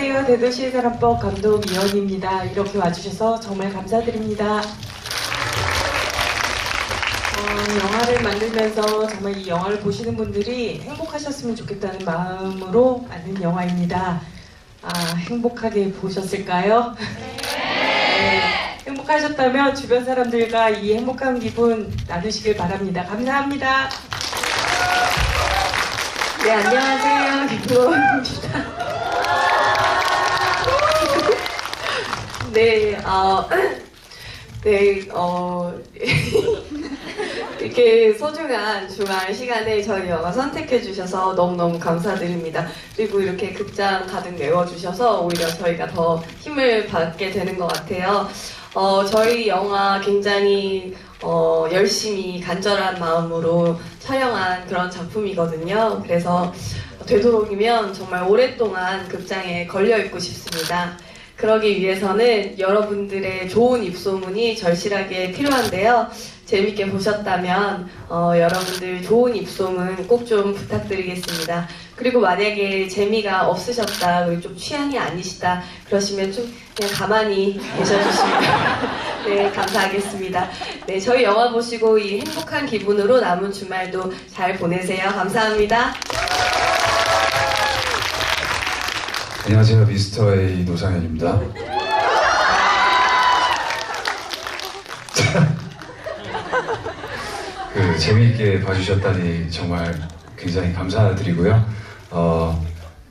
안녕하세요. 대도시의 사람법 감독 이현입니다. 이렇게 와주셔서 정말 감사드립니다. 어, 영화를 만들면서 정말 이 영화를 보시는 분들이 행복하셨으면 좋겠다는 마음으로 만든 영화입니다. 아, 행복하게 보셨을까요? 네. 행복하셨다면 주변 사람들과 이 행복한 기분 나누시길 바랍니다. 감사합니다. 네, 안녕하세요. 김도원입니다. 네, 어, 네, 어, 이렇게 소중한 주말 시간에 저희 영화 선택해 주셔서 너무너무 감사드립니다. 그리고 이렇게 극장 가득 메워주셔서 오히려 저희가 더 힘을 받게 되는 것 같아요. 어, 저희 영화 굉장히 어, 열심히 간절한 마음으로 촬영한 그런 작품이거든요. 그래서 되도록이면 정말 오랫동안 극장에 걸려있고 싶습니다. 그러기 위해서는 여러분들의 좋은 입소문이 절실하게 필요한데요. 재밌게 보셨다면 어, 여러분들 좋은 입소문 꼭 좀 부탁드리겠습니다. 그리고 만약에 재미가 없으셨다, 좀 취향이 아니시다 그러시면 좀 그냥 가만히 계셔주시면 네 감사하겠습니다. 네 저희 영화 보시고 이 행복한 기분으로 남은 주말도 잘 보내세요. 감사합니다. 안녕하세요 미스터 A 노상현입니다. 그 재미있게 봐주셨다니 정말 굉장히 감사드리고요. 어,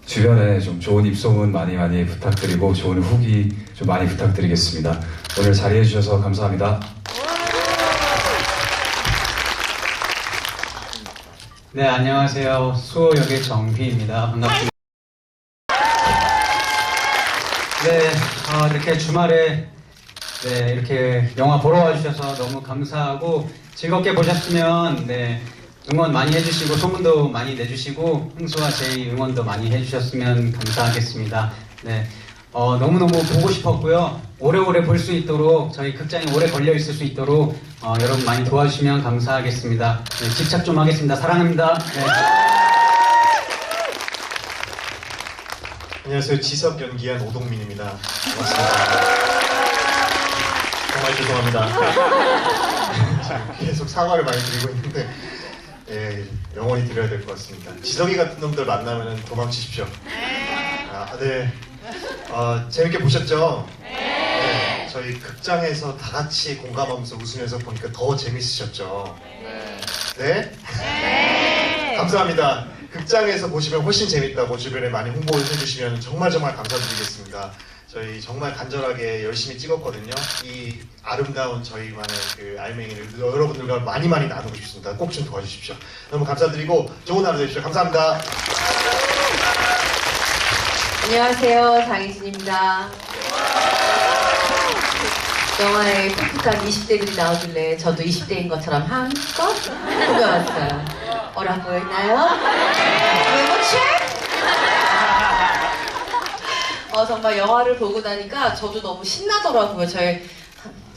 주변에 좀 좋은 입소문 많이 많이 부탁드리고 좋은 후기 좀 많이 부탁드리겠습니다. 오늘 자리해 주셔서 감사합니다. 네, 안녕하세요. 수호 역의 정휘입니다. 반갑습니다. 네, 어, 이렇게 주말에 네, 이렇게 영화 보러 와주셔서 너무 감사하고 즐겁게 보셨으면 네, 응원 많이 해주시고 소문도 많이 내주시고 흥수와 제이 응원도 많이 해주셨으면 감사하겠습니다. 네, 어, 너무너무 보고 싶었고요. 오래오래 볼 수 있도록 저희 극장에 오래 걸려 있을 수 있도록 어, 여러분 많이 도와주시면 감사하겠습니다. 네, 집착 좀 하겠습니다. 사랑합니다. 네. 안녕하세요. 지석 연기한 오동민입니다. 반갑습니다. 정말 죄송합니다. 계속 사과를 많이 드리고 있는데 예, 영원히 드려야 될 것 같습니다. 지석이 같은 놈들 만나면 도망치십시오. 아, 네. 어, 재밌게 보셨죠? 네. 저희 극장에서 다 같이 공감하면서 웃으면서 보니까 더 재밌으셨죠? 네? 감사합니다. 극장에서 보시면 훨씬 재밌다고 주변에 많이 홍보를 해주시면 정말 정말 감사드리겠습니다. 저희 정말 간절하게 열심히 찍었거든요. 이 아름다운 저희만의 그 알맹이를 여러분들과 많이 많이 나누고 싶습니다. 꼭 좀 도와주십시오. 너무 감사드리고 좋은 하루 되십시오. 감사합니다. 안녕하세요. 장희진입니다. 영화에 풋풋한 20대들이 나오길래 저도 20대인 것처럼 한껏 꾸며왔어요. 어려 보이나요? 외모체? 어, 정말 영화를 보고 나니까 저도 너무 신나더라고요. 저희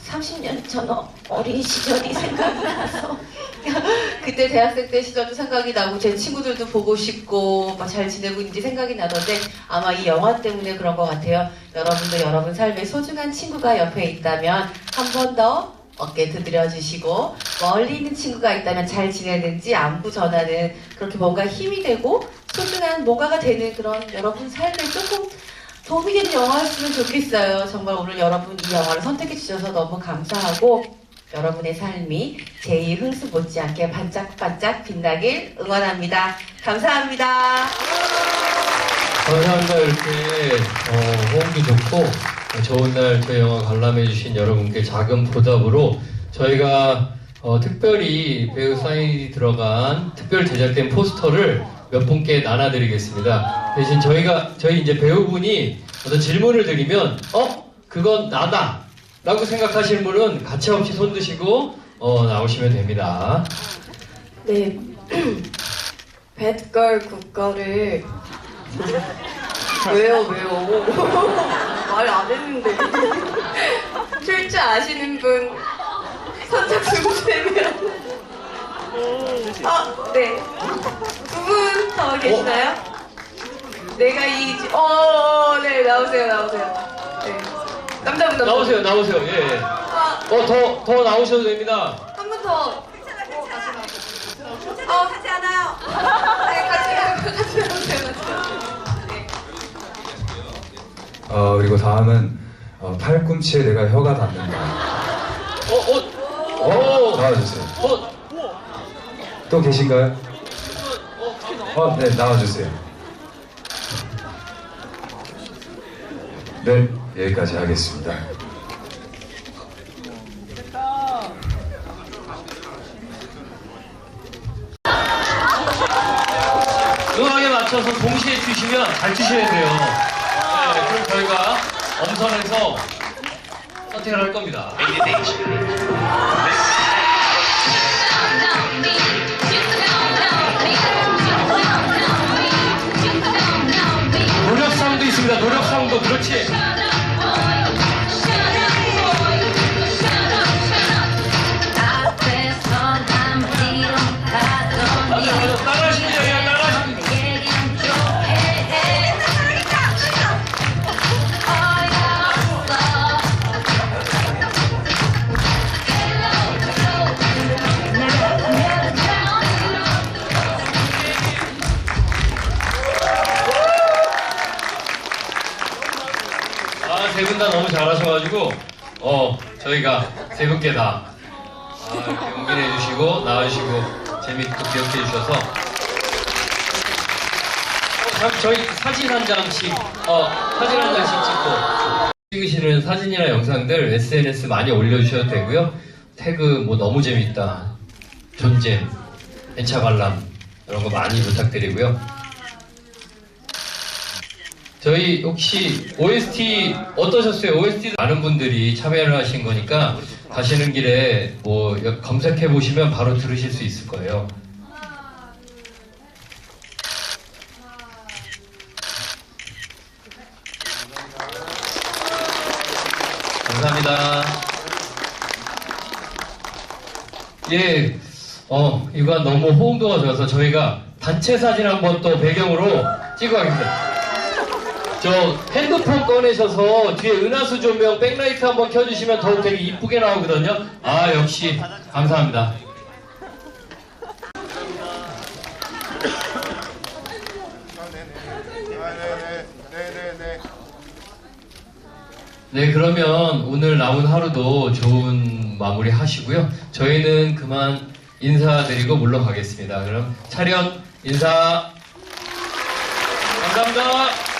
30년 전 어- 어린 시절이 생각이 나서 그때 대학생 때 시절도 생각이 나고 제 친구들도 보고 싶고 막잘 지내고 있는지 생각이 나던데 아마 이 영화 때문에 그런 것 같아요. 여러분도 여러분 삶에 소중한 친구가 옆에 있다면 한 번 더 어깨 두드려 주시고 멀리 있는 친구가 있다면 잘 지내는지 안부 전하는 그렇게 뭔가 힘이 되고 소중한 뭔가가 되는 그런 여러분 삶에 조금 도움이 되는 영화였으면 좋겠어요. 정말 오늘 여러분 이 영화를 선택해 주셔서 너무 감사하고 여러분의 삶이 제이 흥수 못지않게 반짝반짝 빛나길 응원합니다. 감사합니다. 감사합니다. 이렇게 어, 호응도 좋고 어, 좋은 날 저희 영화 관람해주신 여러분께 작은 보답으로 저희가 어, 특별히 배우 사인이 들어간 특별 제작된 포스터를 몇 분께 나눠드리겠습니다. 대신 저희가 저희 이제 배우분이 어떤 질문을 드리면 어 그건 나다 라고 생각하시는 분은 가차없이 손 드시고 어, 나오시면 됩니다. 네. 뱃걸 굿걸을 왜요 왜요 말 안 했는데 출줄 아시는 분 선착순 되면 아 네 두 분 더 계시나요? 내가 이기지 어네 나오세요, 나오세요. 네. 남자분 남자. 나오세요, 나오세요. 예. 예. 어, 더, 더 나오셔도 됩니다. 한 분 더. 어, 같이 하나요? 네, 같이 어, 그리고 다음은 어, 팔꿈치에 내가 혀가 닿는다. 어, 어, 어, 나와주세요. 어, 또 계신가요? 어, 네, 나와주세요. 네, 여기까지 하겠습니다. 음악에 맞춰서 동시에 주시면 잘 주셔야 돼요. 네, 그럼 저희가 엄선해서 선택을 할 겁니다. 너무 잘하셔가지고, 어, 저희가 세 분께 다, 아, 이렇게 용기내 주시고, 나와주시고, 재밌게 또 기억해 주셔서, 어, 참, 저희 사진 한 장씩, 어, 사진 한 장씩 찍고, 찍으시는 사진이나 영상들 SNS 많이 올려주셔도 되고요. 태그 뭐 너무 재밌다, 존잼, 엔차 관람, 이런 거 많이 부탁드리고요. 저희 혹시 OST 어떠셨어요? OST 많은 분들이 참여를 하신 거니까 가시는 길에 뭐 검색해 보시면 바로 들으실 수 있을 거예요. 감사합니다. 예, 어, 이거 너무 호응도가 좋아서 저희가 단체 사진 한번 또 배경으로 찍어야겠습니다. 저 핸드폰 꺼내셔서 뒤에 은하수 조명 백라이트 한번 켜주시면 더욱 되게 이쁘게 나오거든요. 아 역시 감사합니다. 네 그러면 오늘 남은 하루도 좋은 마무리 하시고요. 저희는 그만 인사드리고 물러가겠습니다. 그럼 차렷 인사 감사합니다.